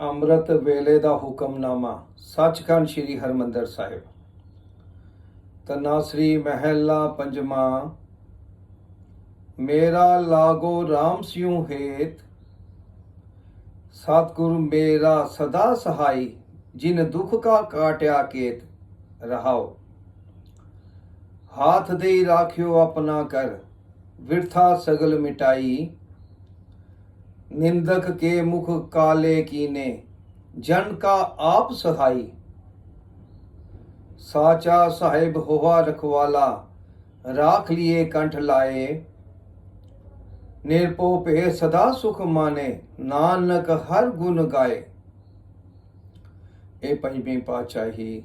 ਅੰਮ੍ਰਿਤ ਵੇਲੇ ਦਾ ਹੁਕਮਨਾਮਾ, ਸੱਚਖੰਡ ਸ੍ਰੀ ਹਰਮੰਦਰ ਸਾਹਿਬ। ਤਨਾਸਰੀ ਮਹਿਲਾ ਪੰਜਵਾਂ ਮੇਰਾ ਲਾਗੋ RAM ਸਿਉ ਹੇਤ, ਸਤਿਗੁਰ ਮੇਰਾ ਸਦਾ ਸਹਾਈ, ਜਿਨ ਦੁਖ ਕਾ ਕਾਟਿਆ ਕੇਤ, ਰਹਾਓ। ਹਾਥ ਦੇ ਰਾਖਿਓ ਆਪਣਾ ਕਰ, ਵਿਰਥਾ ਸਗਲ ਮਿਟਾਈ ਨਿੰਦਕ ਕੇ ਮੁਖ ਕਾਲੇ ਕੀਨੇ, ਜਨ ਕਾ ਆਪ ਸਹਾਈ। ਸਾਚਾ ਸਾਹਿਬ ਹੋਵਾ ਰਖਵਾਲਾ, ਰਾਖ ਲਿਏ ਕੰਠ ਲਾਏ। ਨਿਰਪੋ ਭੇ ਸਦਾ ਸੁਖ ਮਾਨੇ, ਨਾਨਕ ਹਰ ਗੁਣ ਗਾਏ। ਇਹ ਪੰਜਵੀਂ ਪਾਤਸ਼ਾਹੀ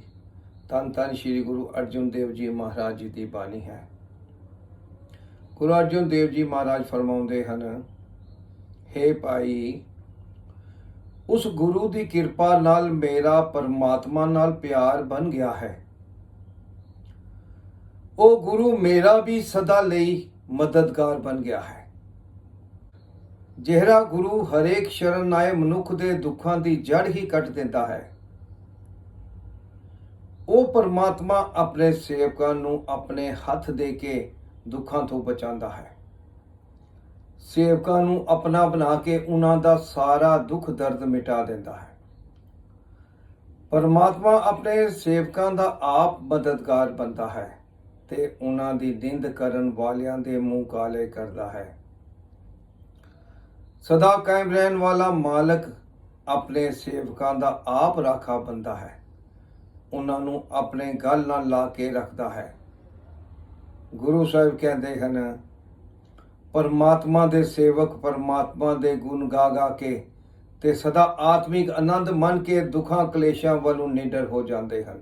ਤਨ ਤਨ ਸ੍ਰੀ ਗੁਰੂ ਅਰਜਨ ਦੇਵ ਜੀ ਮਹਾਰਾਜ ਜੀ ਦੀ ਬਾਣੀ ਹੈ। ਗੁਰੂ ਅਰਜਨ ਦੇਵ ਜੀ ਮਹਾਰਾਜ ਫਰਮਾਉਂਦੇ ਹਨ ਹੇ ਭਾਈ, ਉਸ ਗੁਰੂ ਦੀ ਕਿਰਪਾ ਨਾਲ ਮੇਰਾ ਪਰਮਾਤਮਾ ਨਾਲ ਪਿਆਰ ਬਣ ਗਿਆ ਹੈ। ਉਹ ਗੁਰੂ ਮੇਰਾ ਵੀ ਸਦਾ ਲਈ ਮਦਦਗਾਰ ਬਣ ਗਿਆ ਹੈ। ਜਿਹੜਾ ਗੁਰੂ ਹਰੇਕ ਸ਼ਰਨ ਆਏ ਮਨੁੱਖ ਦੇ ਦੁੱਖਾਂ ਦੀ ਜੜ ਹੀ ਕੱਟ ਦਿੰਦਾ ਹੈ, ਉਹ ਪਰਮਾਤਮਾ ਆਪਣੇ ਸੇਵਕਾਂ ਨੂੰ ਆਪਣੇ ਹੱਥ ਦੇ ਕੇ ਦੁੱਖਾਂ ਤੋਂ ਬਚਾਉਂਦਾ ਹੈ। ਸੇਵਕਾਂ ਨੂੰ ਆਪਣਾ ਬਣਾ ਕੇ ਉਹਨਾਂ ਦਾ ਸਾਰਾ ਦੁੱਖ ਦਰਦ ਮਿਟਾ ਦਿੰਦਾ ਹੈ। ਪਰਮਾਤਮਾ ਆਪਣੇ ਸੇਵਕਾਂ ਦਾ ਆਪ ਮਦਦਗਾਰ ਬਣਦਾ ਹੈ ਤੇ ਉਹਨਾਂ ਦੀ ਨਿੰਦ ਕਰਨ ਵਾਲਿਆਂ ਦੇ ਮੂੰਹ ਕਾਲੇ ਕਰਦਾ ਹੈ। ਸਦਾ ਕਾਇਮ ਰਹਿਣ ਵਾਲਾ ਮਾਲਕ ਆਪਣੇ ਸੇਵਕਾਂ ਦਾ ਆਪ ਰਾਖਾ ਬੰਦਾ ਹੈ। ਉਹਨਾਂ ਨੂੰ ਆਪਣੇ ਗੱਲ ਨਾਲ ਲਾ ਕੇ ਰੱਖਦਾ ਹੈ। ਗੁਰੂ ਸਾਹਿਬ ਕਹਿੰਦੇ ਹਨ ਪਰਮਾਤਮਾ ਦੇ ਸੇਵਕ, ਪਰਮਾਤਮਾ ਦੇ ਗੁਣ ਗਾ ਗਾ ਕੇ ਤੇ ਸਦਾ ਆਤਮਿਕ ਆਨੰਦ ਮੰਨ ਕੇ ਦੁੱਖਾਂ ਕਲੇਸ਼ਾਂ ਵੱਲੋਂ ਨਿਡਰ ਹੋ ਜਾਂਦੇ ਹਨ।